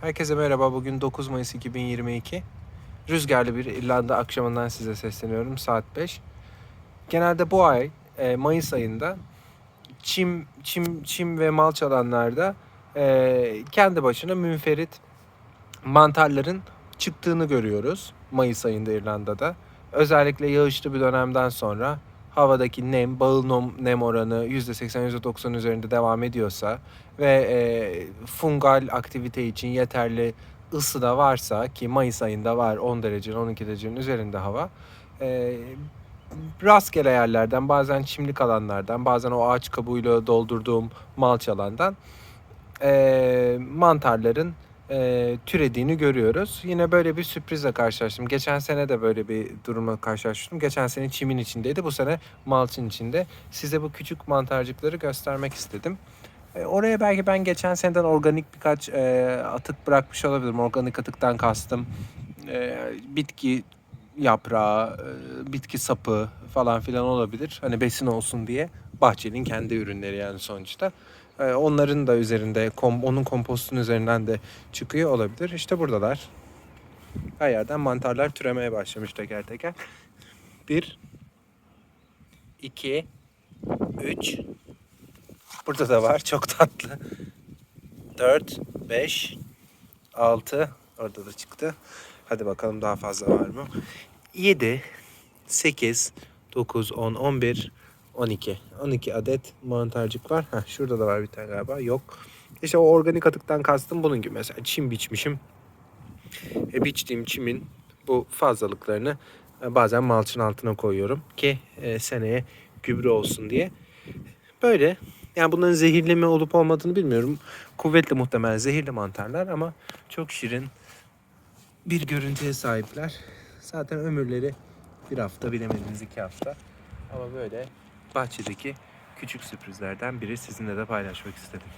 Herkese merhaba. Bugün 9 Mayıs 2022. Rüzgarlı bir İrlanda akşamından size sesleniyorum. Saat 5. Genelde bu ay e, Mayıs ayında çim çim çim ve malç alanlarda e, kendi başına münferit mantarların çıktığını görüyoruz Mayıs ayında İrlanda'da. Özellikle yağışlı bir dönemden sonra havadaki nem, bağıl nem oranı %80-%90 üzerinde devam ediyorsa ve e, fungal aktivite için yeterli ısı da varsa ki Mayıs ayında var 10 derecenin 12 derecenin üzerinde hava e, rastgele yerlerden bazen çimlik alanlardan bazen o ağaç kabuğuyla doldurduğum malç alandan e, mantarların e, türediğini görüyoruz. Yine böyle bir sürprizle karşılaştım. Geçen sene de böyle bir durumla karşılaştım. Geçen sene çimin içindeydi. Bu sene malçın içinde. Size bu küçük mantarcıkları göstermek istedim. E, oraya belki ben geçen seneden organik birkaç e, atık bırakmış olabilirim. Organik atıktan kastım e, bitki yaprağı, e, bitki sapı falan filan olabilir. Hani besin olsun diye bahçenin kendi ürünleri yani sonuçta. E, onların da üzerinde, onun kompostun üzerinden de çıkıyor olabilir. İşte buradalar. Her yerden mantarlar türemeye başlamış teker teker. Bir, iki, üç. Burada da var. Çok tatlı. Dört, beş, altı. Orada da çıktı. Hadi bakalım daha fazla var mı? 7, 8, 9, 10, 11, 12. 12 adet mantarcık var. Heh, şurada da var bir tane galiba. Yok. İşte o organik atıktan kastım bunun gibi. Mesela çim biçmişim. E, biçtiğim çimin bu fazlalıklarını e, bazen malçın altına koyuyorum ki e, seneye gübre olsun diye. Böyle. Yani bunların zehirli mi olup olmadığını bilmiyorum. Kuvvetli muhtemelen zehirli mantarlar ama çok şirin bir görüntüye sahipler. Zaten ömürleri bir hafta bilemediniz iki hafta. Ama böyle bahçedeki küçük sürprizlerden biri sizinle de paylaşmak istedim.